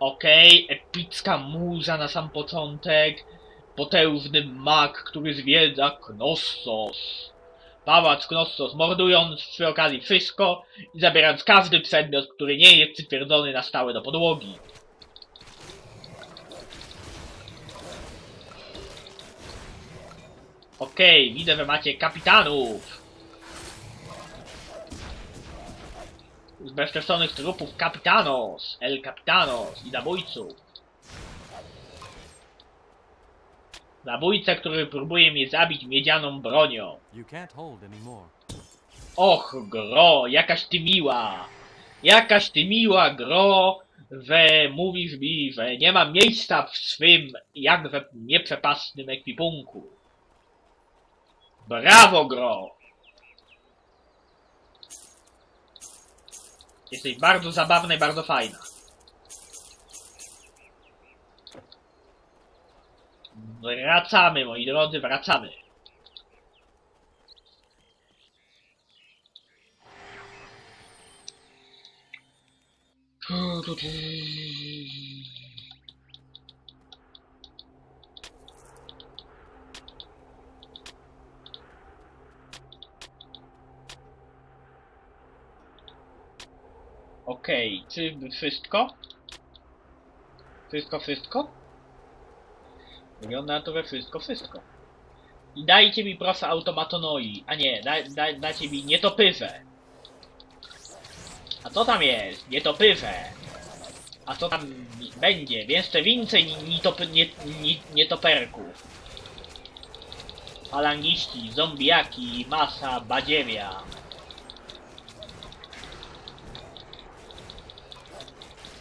Okej, epicka muza na sam początek. Potężny mag, który zwiedza Knossos. Pałac Knossos, mordując przy okazji wszystko i zabierając każdy przedmiot, który nie jest przytwierdzony na stałe do podłogi. Okej, widzę, że macie kapitanów. Bezczeszczonych trupów kapitanos, el capitanos i zabójców. Zabójcę, który próbuje mnie zabić miedzianą bronią. Och, gro, jakaś ty miła. Jakaś ty miła, gro, że mówisz mi, że nie ma miejsca w swym jakże nieprzepastnym ekwipunku. Brawo, gro! Jesteś bardzo zabawna i bardzo fajna. Wracamy, moi drodzy, wracamy. Okej, czy wszystko? Wszystko, wszystko? Wygląda na to, że wszystko, wszystko. I dajcie mi proszę automatonoi, a nie, da, da, dajcie mi nietopyrze. A co tam jest? Nietopyrze. A co tam będzie? Jeszcze więcej ni- nitopy, nie, ni, nietoperków. Falangiści, zombiaki, masa, badziewia.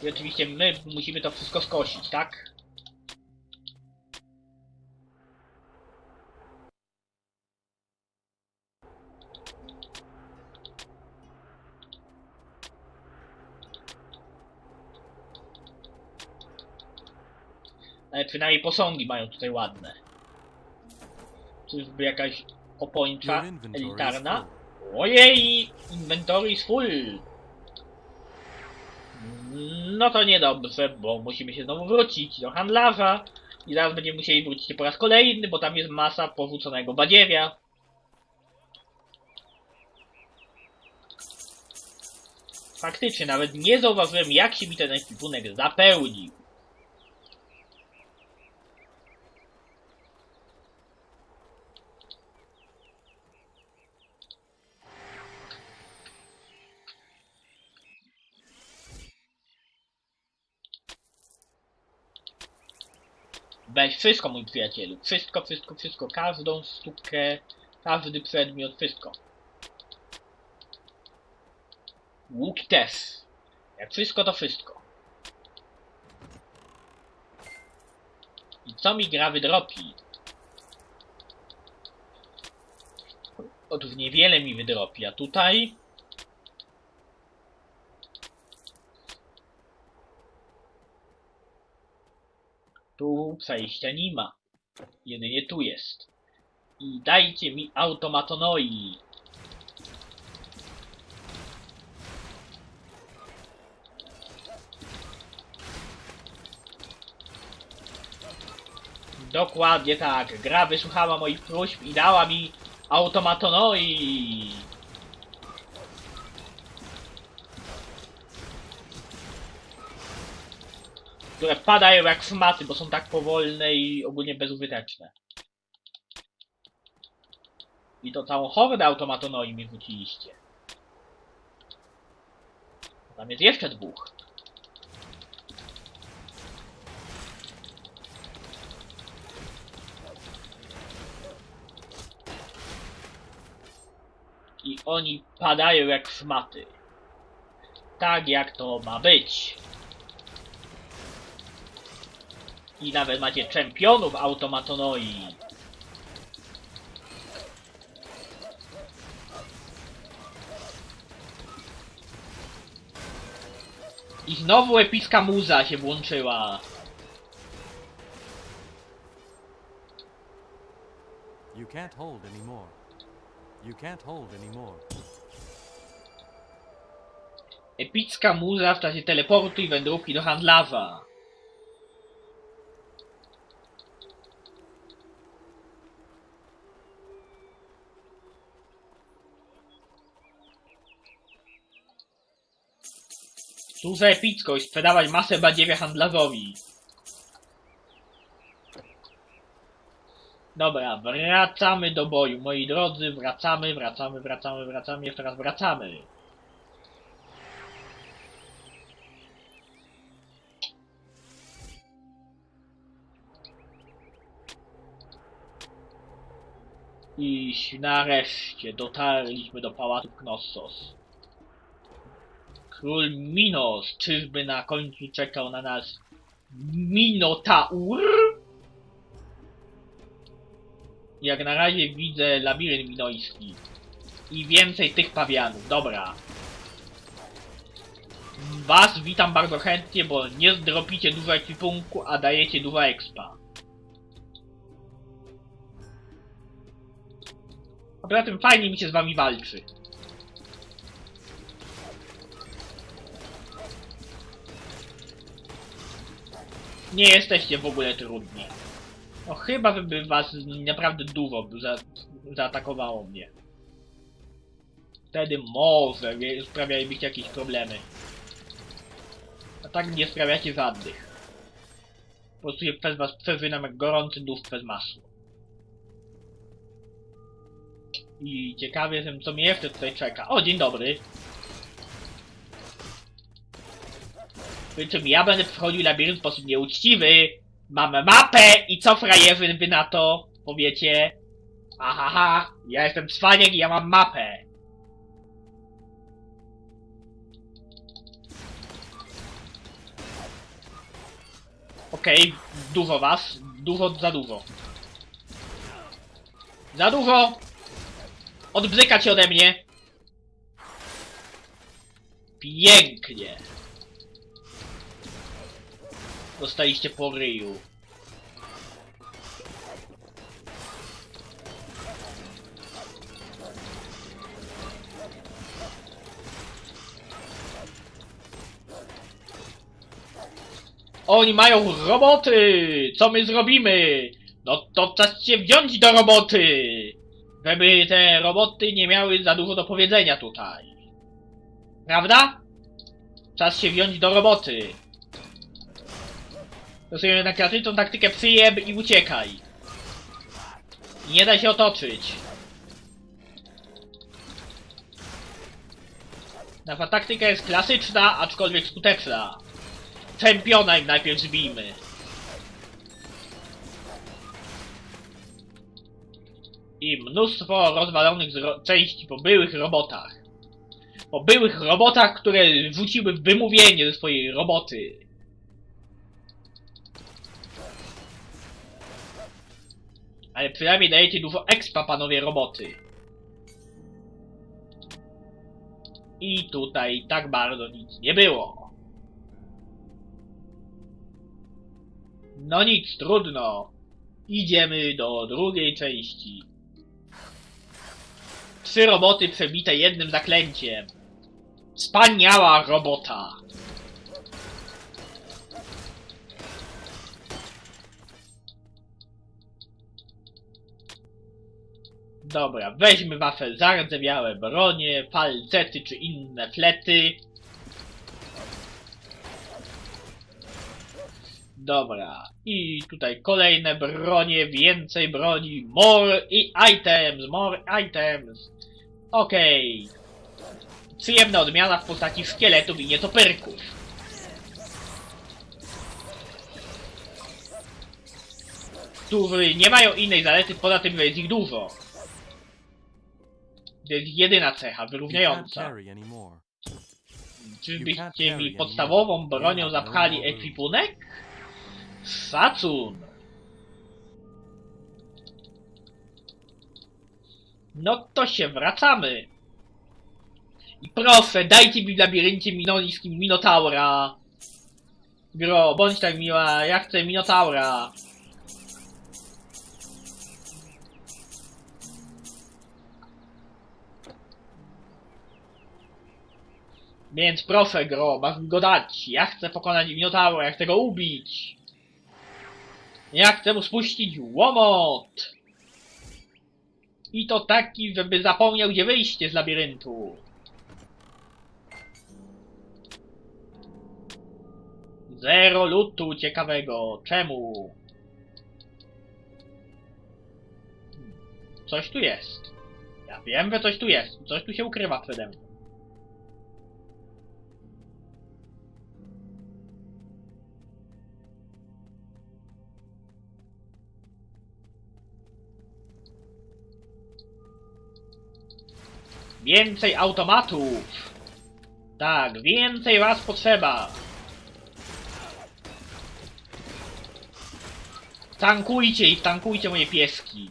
I oczywiście my musimy to wszystko skosić, tak? Ale przynajmniej posągi mają tutaj ładne. Czyżby jakaś opończa elitarna? Ojej! Inventory is full! No to niedobrze, bo musimy się znowu wrócić do handlarza i zaraz będziemy musieli wrócić po raz kolejny, bo tam jest masa powróconego badziewia. Faktycznie, nawet nie zauważyłem, jak się mi ten ekwipunek zapełnił. Weź wszystko, mój przyjacielu. Wszystko, wszystko, wszystko. Każdą sztukę, każdy przedmiot, wszystko. Łuki też. Jak wszystko, to wszystko. I co mi gra wydropi? Otóż niewiele mi wydropi, a tutaj... Tu przejścia nie ma. Jedynie tu jest. I dajcie mi automatonoi. Dokładnie tak. Gra wysłuchała moich próśb i dała mi automatonoi. Które padają jak szmaty, bo są tak powolne i ogólnie bezużyteczne. I to całą hordę automatonoi mi wróciliście. Tam jest jeszcze dwóch. I oni padają jak szmaty. Tak jak to ma być. I nawet macie czempionów automatonoi. I znowu epicka muza się włączyła. You can't hold anymore. You can't hold anymore. Epicka muza w czasie teleportu i wędrówki do handlarza. Tu za epicko i sprzedawać masę badziewie handlarzowi. Dobra, wracamy do boju, moi drodzy, wracamy, wracamy, wracamy, wracamy, jeszcze raz wracamy. I nareszcie dotarliśmy do pałacu Knossos. Król Minos, czyżby na końcu czekał na nas Minotaur? Jak na razie widzę labirynt minojski. I więcej tych pawianów, dobra. Was witam bardzo chętnie, bo nie zdropicie dużo ekwipunku, a dajecie dużo expa. A poza tym fajnie mi się z wami walczy. Nie jesteście w ogóle trudni. No chyba, żeby was naprawdę dużo za, zaatakowało mnie. Wtedy może sprawialibyście jakieś problemy. A tak nie sprawiacie żadnych. Po prostu przez was przeżynam jak gorący dół przez masło. I ciekawy jestem, co mnie jeszcze tutaj czeka. O, dzień dobry. Przy czym ja będę wchodził labirynt w sposób nieuczciwy. Mamy mapę i co frajerzy wy na to? Powiecie? Ahaha, ja jestem cwaniak i ja mam mapę. Okej, dużo was. Dużo za dużo. Za dużo! Odbrzykać ode mnie! Pięknie! Dostaliście po ryju. Oni mają roboty! Co my zrobimy? No to czas się wziąć do roboty! Żeby te roboty nie miały za dużo do powiedzenia tutaj. Prawda? Czas się wziąć do roboty. Stosujemy na klasyczną taktykę przyjeb i uciekaj. I nie da się otoczyć. Nasza taktyka jest klasyczna, aczkolwiek skuteczna. Czempiona im najpierw zbijmy. I mnóstwo rozwalonych części po byłych robotach. Po byłych robotach, które rzuciły wymówienie ze swojej roboty. Ale przynajmniej dajecie dużo expa, panowie roboty. I tutaj tak bardzo nic nie było. No nic, trudno. Idziemy do drugiej części. Trzy roboty przebite jednym zaklęciem. Wspaniała robota. Dobra, weźmy wasze zardzewiałe bronie, falcety czy inne flety. Dobra, i tutaj kolejne bronie, więcej broni, more i items, more items. Okej. Przyjemna odmiana w postaci szkieletów i nietoperków. Którzy nie mają innej zalety poza tym, że jest ich dużo. To jest jedyna cecha, wyrównająca. Czyżbyście mi podstawową bronią zapchali ekwipunek? Szacun! No to się wracamy. I proszę, dajcie mi w labiryncie minoliskim Minotaura. Gro, bądź tak miła, ja chcę Minotaura. Więc proszę Gro, masz mi go dać. Ja chcę pokonać Minotaura, ja chcę go ubić. Ja chcę mu spuścić łomot. I to taki, żeby zapomniał gdzie wyjście z labiryntu. Zero lutu ciekawego. Czemu? Coś tu jest. Ja wiem, że coś tu jest. Coś tu się ukrywa przede mną. Więcej automatów! Tak, więcej was potrzeba! Tankujcie ich, tankujcie moje pieski!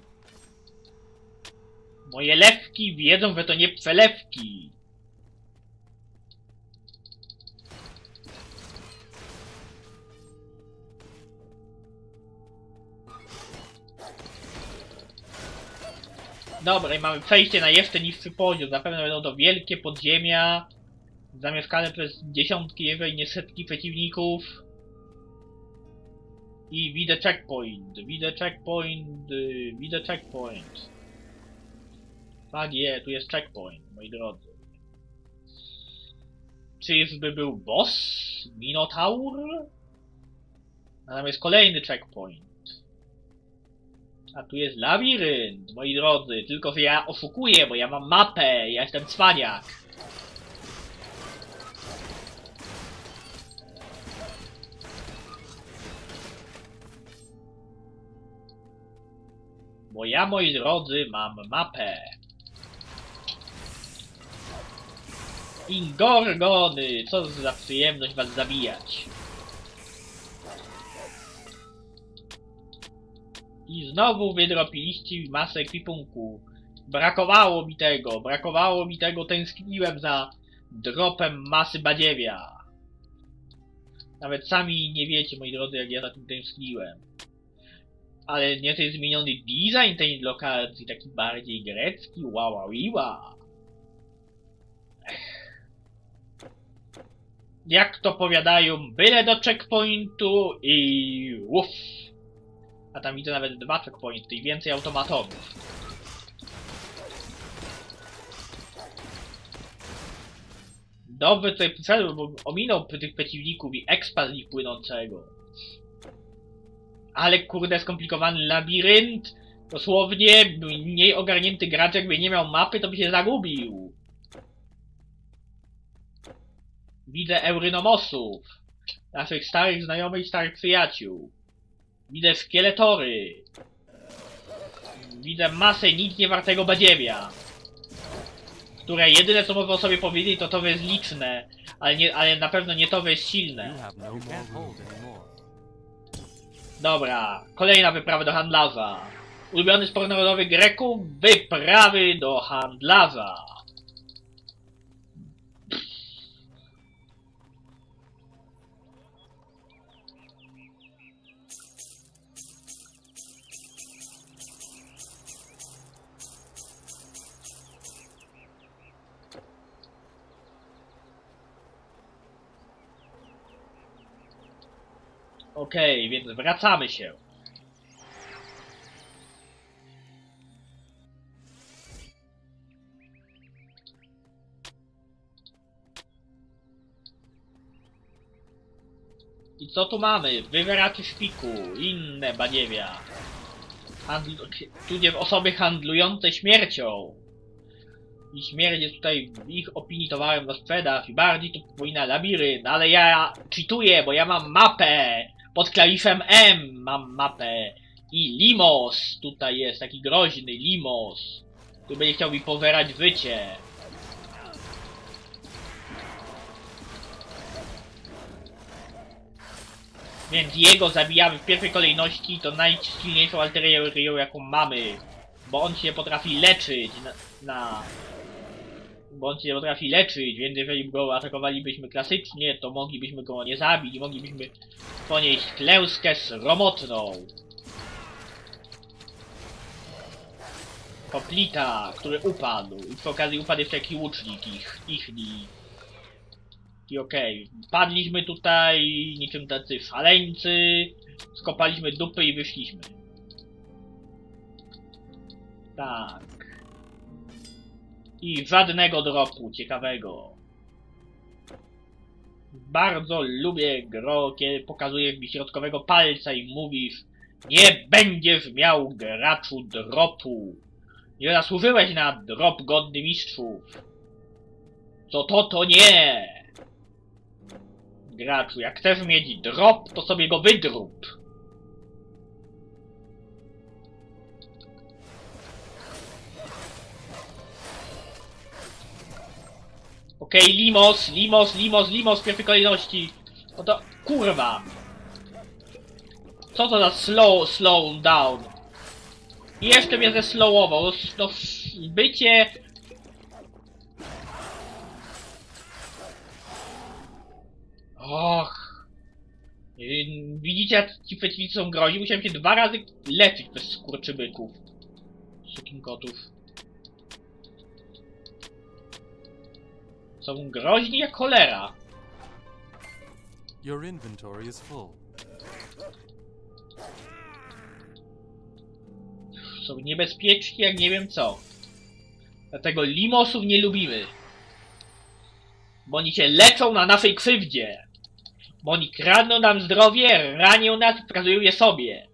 Moje lewki wiedzą, że to nie przelewki! Dobra, i mamy przejście na jeszcze niższy poziom. Zapewne będą to wielkie podziemia, zamieszkane przez dziesiątki, jeżeli nie setki przeciwników. I widzę checkpoint, widzę checkpoint, widzę checkpoint. Tak je, tu jest checkpoint, moi drodzy. Czyżby był boss? Minotaur? A tam jest kolejny checkpoint. A tu jest labirynt, moi drodzy. Tylko, że ja oszukuję, bo ja mam mapę. Ja jestem cwaniak. Bo ja, moi drodzy, mam mapę. Ingorgony! Co za przyjemność was zabijać. I znowu wydropiliście masę ekwipunku. Brakowało mi tego, brakowało mi tego, tęskniłem za dropem masy badziewia. Nawet sami nie wiecie, moi drodzy, jak ja za tym tęskniłem. Ale nie jest zmieniony design tej lokacji, taki bardziej grecki, wow, wow, Jak to powiadają, byle do checkpointu i uff. A tam widzę nawet dwa checkpointy i więcej automatów. Dobrze tutaj przyszedłem, bo ominął tych przeciwników i expa z nich płynącego. Ale kurde skomplikowany labirynt. Dosłownie mniej ogarnięty gracz jakby nie miał mapy, to by się zagubił. Widzę eurynomosów. Naszych starych znajomych i starych przyjaciół. Widzę szkieletory. Widzę masę nic niewartego badziewia. Które jedyne co mogę o sobie powiedzieć to to, że jest liczne, ale, nie, ale na pewno nie to, że jest silne. no. Dobra, kolejna wyprawa do handlarza. Ulubiony sport narodowy Greków, wyprawy do handlarza. Okej, więc wracamy się. I co tu mamy? Wyweraczy szpiku, inne badziewia. Handl... Tudzież osoby handlujące śmiercią. I śmierć jest tutaj w ich opinii towarem do sprzedaż i bardziej to powinna labirynt, ale ja czytuję, bo ja mam mapę! Pod klawiszem M mam mapę. I Limos tutaj jest, taki groźny Limos. Tu będzie chciał mi powerać wycie. Więc jego zabijamy w pierwszej kolejności, to najsilniejszą artylerię, jaką mamy. Bo on się potrafi leczyć na... na bo on się potrafi leczyć, więc jeżeli go atakowalibyśmy klasycznie, to moglibyśmy go nie zabić, moglibyśmy ponieść klęskę sromotną. Koplita, który upadł i przy okazji upadł jeszcze jakiś łucznik ich, ichni. I okej, padliśmy tutaj niczym tacy szaleńcy, skopaliśmy dupy i wyszliśmy. Tak. I żadnego dropu ciekawego. Bardzo lubię gro, kiedy pokazujesz mi środkowego palca i mówisz Nie będziesz miał graczu dropu. Nie zasłużyłeś na drop godny mistrzów. Co to, to nie! Graczu, jak chcesz mieć drop, to sobie go wydrób. Okej, Limos, Limos, Limos, Limos w pierwszej kolejności. No to, kurwa. Co to za slow, slow down? I jeszcze mnie zeslowował. No, no, bycie... Och. Widzicie, jak ci przeciwnicy są grozi? Musiałem się dwa razy leczyć bez skurczybyków. Sukin kotów. Są groźni jak cholera. Your inventory is full. Są niebezpieczni jak nie wiem co. Dlatego limosów nie lubimy. Bo oni się leczą na naszej krzywdzie. Bo oni kradną nam zdrowie, ranią nas i przekazują je sobie.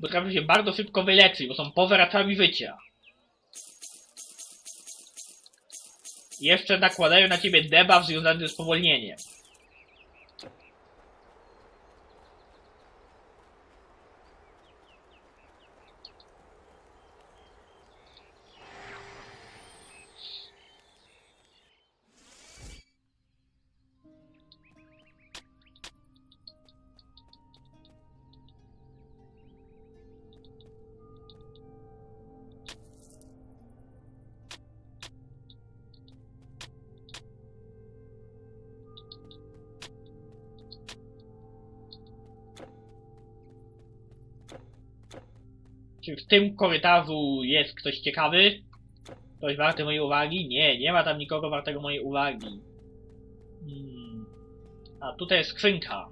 Potrafią się bardzo szybko wyleczyć, bo są powracaami życia. Jeszcze nakładają na ciebie debuff związany z spowolnieniem. Tym korytarzu jest ktoś ciekawy? Ktoś warty mojej uwagi? Nie, nie ma tam nikogo wartego mojej uwagi. Hmm. A tutaj jest skrzynka.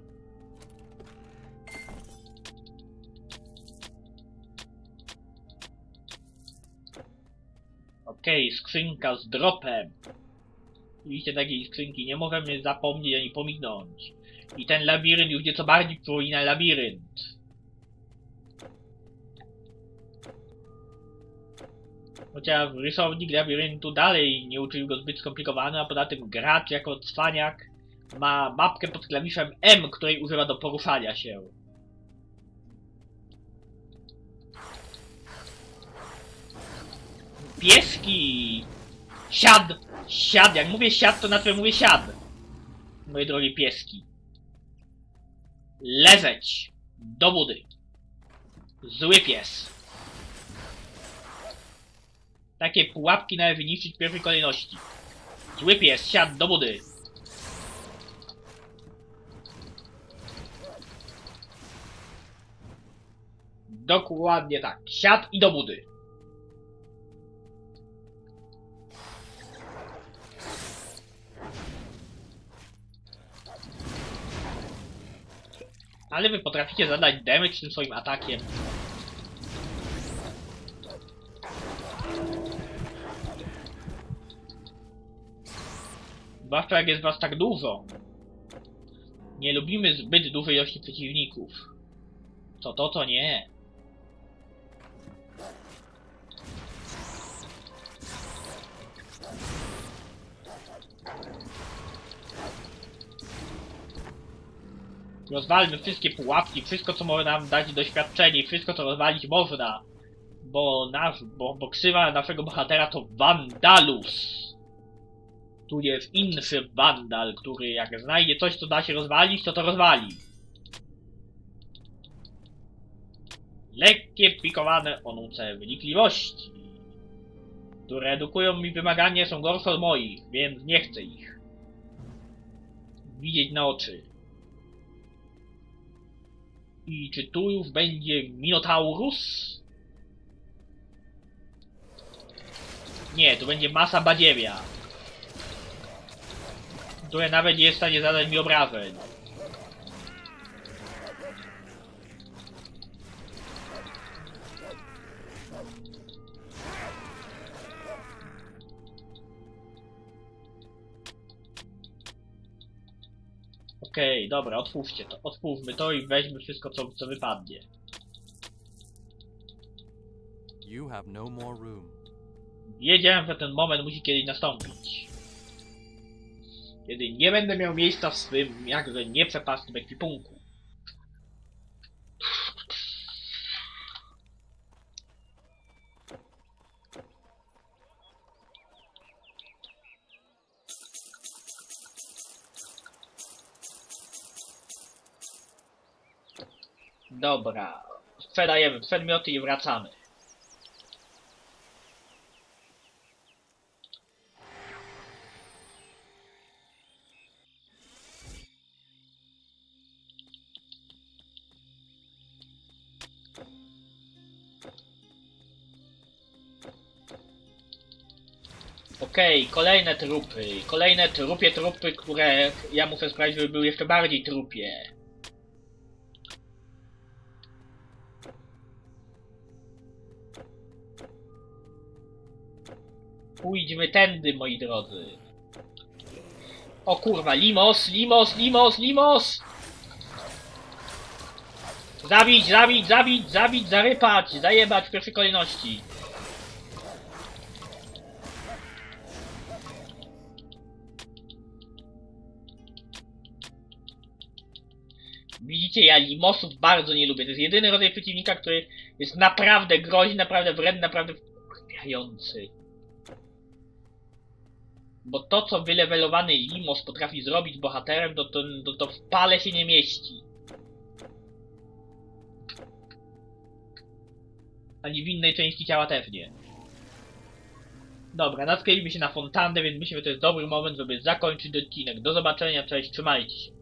Okej, skrzynka z dropem. Oczywiście takiej skrzynki nie możemy zapomnieć ani pominąć. I ten labirynt już nieco bardziej przypomina labirynt. Chociaż rysownik labiryntu dalej nie uczynił go zbyt skomplikowany, a poza tym gracz jako cwaniak ma mapkę pod klawiszem M, której używa do poruszania się. Pieski! Siad! Siad! Jak mówię siad, to na to mówię siad. Moje drogie pieski. Leżeć! Do budy. Zły pies. Takie pułapki należy wyniszczyć w pierwszej kolejności. Zły pies, do budy. Dokładnie tak. Siad i do budy. Ale wy potraficie zadać damage tym swoim atakiem. Zwłaszcza jak jest was tak dużo. Nie lubimy zbyt dużej ilości przeciwników. Co to, to nie. Rozwalmy wszystkie pułapki, wszystko co może nam dać doświadczenie, wszystko co rozwalić można. Bo nasz, bo, bo ksywa naszego bohatera to Vandalus. Tu jest inny wandal, który jak znajdzie coś, co da się rozwalić, to to rozwali. Lekkie, pikowane onuce wynikliwości, które edukują mi wymagania, są gorsze od moich, więc nie chcę ich widzieć na oczy. I czy tu już będzie Minotaurus? Nie, tu będzie masa badziewia które nawet nie jest w stanie zadać mi obrażeń. Okej, dobra, otwórzcie to. Otwórzmy to i weźmy wszystko, co, co wypadnie. You have no more room. Wiedziałem, że ten moment musi kiedyś nastąpić. Kiedy nie będę miał miejsca w swym jakże nieprzepastnym ekwipunku. Dobra. Sprzedajemy przedmioty i wracamy. Okej, kolejne trupy. Kolejne trupie trupy, które ja muszę sprawić, żeby były jeszcze bardziej trupie. Pójdźmy tędy, moi drodzy. O kurwa, Limos, Limos, Limos, Limos! Zabić, zabić, zabić, zabić, zarypać, zajebać w pierwszej kolejności. Widzicie, ja limosów bardzo nie lubię. To jest jedyny rodzaj przeciwnika, który jest naprawdę groźny, naprawdę wredny, naprawdę wkurwiający. Bo to, co wylewelowany limos potrafi zrobić bohaterem, to, to, to, to w pale się nie mieści. Ani w innej części ciała też nie. Dobra, natknęliśmy się na fontannę, więc myślę, że to jest dobry moment, żeby zakończyć odcinek. Do zobaczenia, cześć, trzymajcie się.